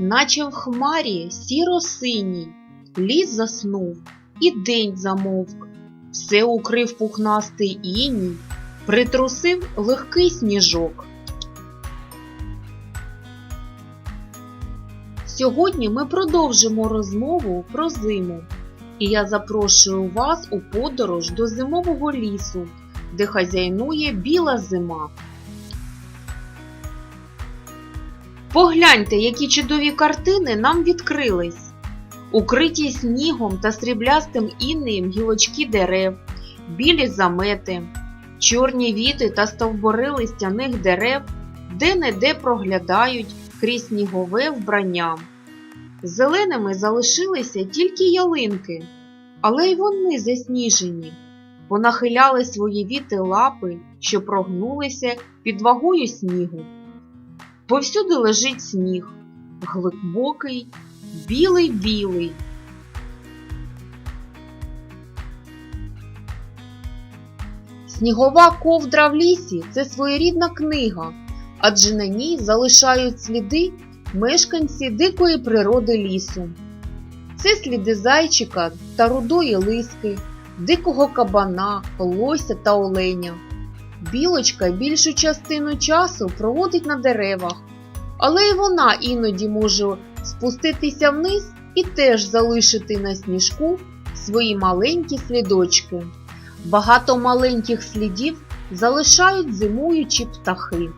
Наче в хмарі сіро-синій, ліс заснув і день замовк, все укрив пухнастий іній, притрусив легкий сніжок. Сьогодні ми продовжимо розмову про зиму, і я запрошую вас у подорож до зимового лісу, де хазяйнує біла зима. Погляньте, які чудові картини нам відкрились. Укриті снігом та сріблястим інеєм гілочки дерев, білі замети, чорні віти та стовбори листяних дерев, де-не-де проглядають крізь снігове вбрання. Зеленими залишилися тільки ялинки, але й вони засніжені, понахиляли свої віти лапи, що прогнулися під вагою снігу. Повсюди лежить сніг, глибокий, білий-білий. Снігова ковдра в лісі це своєрідна книга, адже на ній залишають сліди мешканці дикої природи лісу. Це сліди зайчика та рудої лиски, дикого кабана, лося та оленя. Білочка більшу частину часу проводить на деревах, але й вона іноді може спуститися вниз і теж залишити на сніжку свої маленькі слідочки. Багато маленьких слідів залишають зимуючі птахи.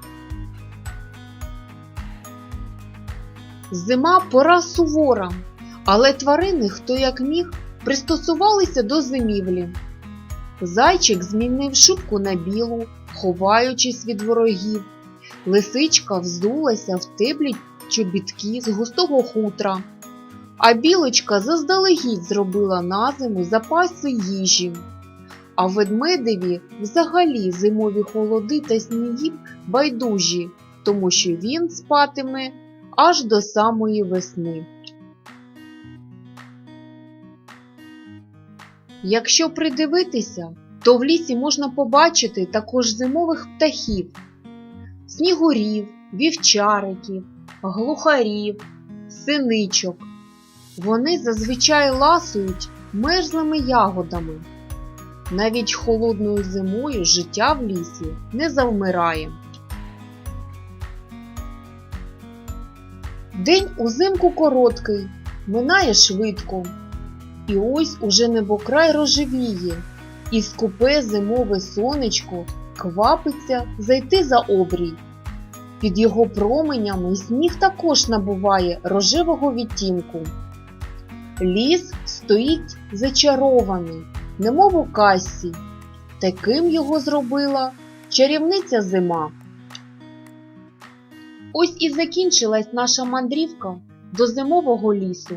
Зима пора сувора, але тварини, хто як міг, пристосувалися до зимівлі. Зайчик змінив шубку на білу, ховаючись від ворогів. Лисичка взулася в теплі чобітки з густого хутра, а білочка заздалегідь зробила на зиму запаси їжі. А ведмедеві взагалі зимові холоди та сніги байдужі, тому що він спатиме аж до самої весни. Якщо придивитися, то в лісі можна побачити також зимових птахів, снігурів, вівчариків, глухарів, синичок. Вони зазвичай ласують мерзлими ягодами. Навіть холодною зимою життя в лісі не завмирає. День узимку короткий, минає швидко. І ось уже небокрай рожевіє, і скупе зимове сонечко квапиться зайти за обрій. Під його променями сніг також набуває рожевого відтінку. Ліс стоїть зачарований, немов у касі. Таким його зробила чарівниця зима. Ось і закінчилась наша мандрівка до зимового лісу.